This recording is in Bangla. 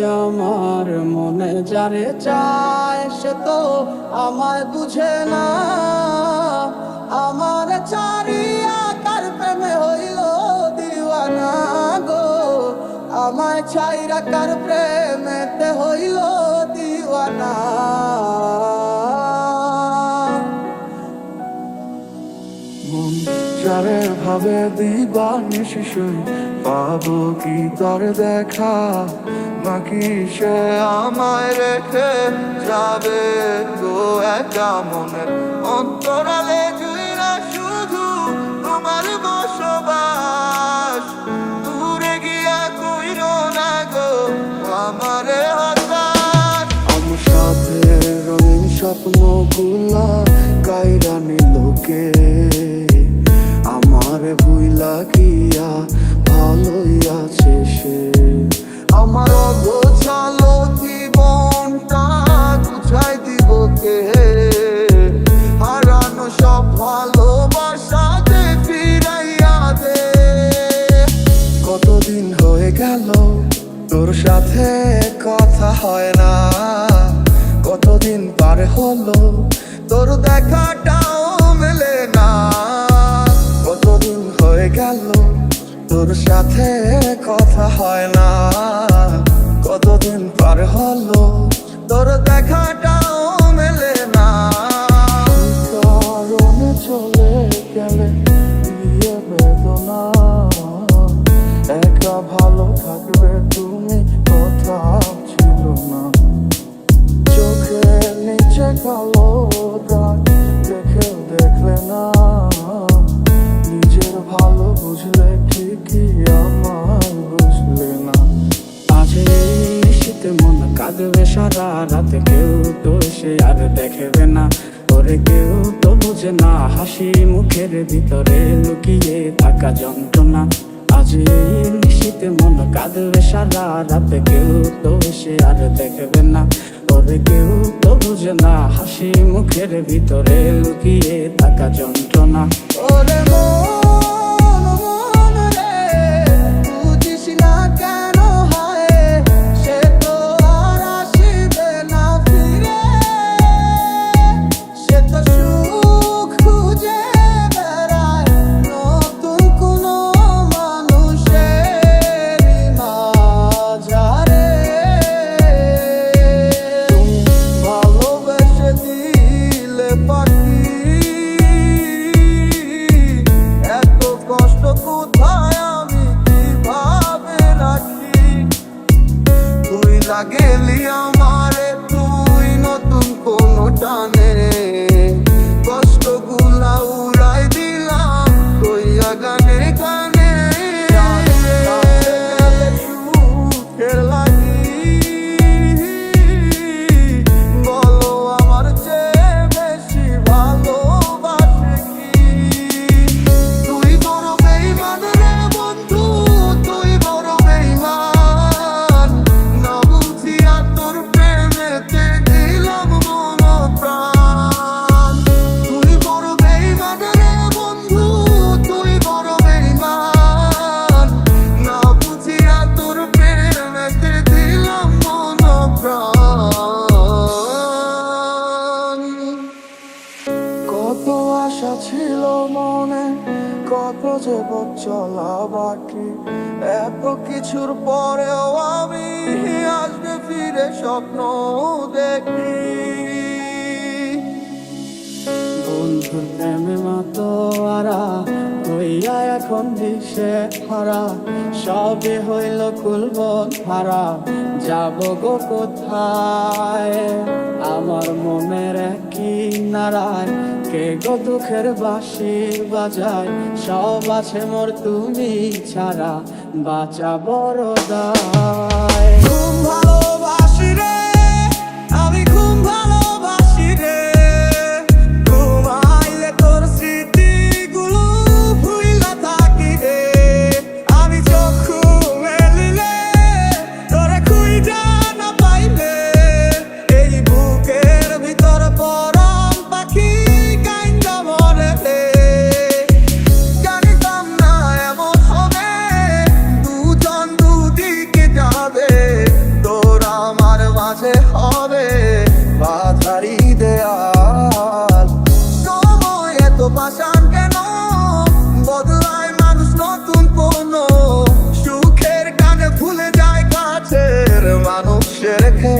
আমার মনে যারে চায়, সে তো আমায় বুঝে না। আমার চারিয়া কার প্রেমে হইল দিওয়ানা গো। আমায় ছাইরা কার প্রেমেতে হইল দিওয়ানা। যারে ভাবে দিবানি শিশুই পাবো কি তার দেখা? নাকি সে আমায় রেখে যাবে তো একটা মনের অন্তরালে? জুইরা শুধু তোমার বসবাস অগোছালো জীবনটা গুছাই দিব কে? হারানো সব ভালোবাসা দে ফিরাইয়া দে। কতদিন হয়ে গেল, তোর সাথে কথা হয় না। কতদিন পার হলো, তোর দেখাটাও মেলে না। কতদিন হয়ে গেল, তোর সাথে কথা হয় না। পার হলো তোর দেখাটাও কাঁদবে সারা রাতে। কেউ তো সে আর দেখবে না। ওরে কেউ তো বুঝে না, হাসি মুখের ভিতরে লুকিয়ে থাকা যন্ত্রণা। আজ এই শীতে মন কাঁদবে সারা রাতে। কেউ তো সে আর দেখবে না। ওরে কেউ তো বুঝে না, হাসি মুখের ভিতরে লুকিয়ে থাকা যন্ত্রণা। ওরে মন আমারে তুই নতুন কোনো টানে আশা ছিল মনে, কত যে চলা বাকি। এত কিছুর পরেও আমি আসবে ফিরে স্বপ্ন দেখি। বন্ধুর প্রেমে মাতো আরা হইয়া এখন দিশে হারা সবে হইল কুলবন হারা যাব গো কোথায়? আমার মনের কি নারায়, কে গো দুঃখের বাঁশি বাজায়? সব আছে মোর তুমি ছাড়া, বাঁচা বড় দায়। ভালোবাসি পুষে রেখে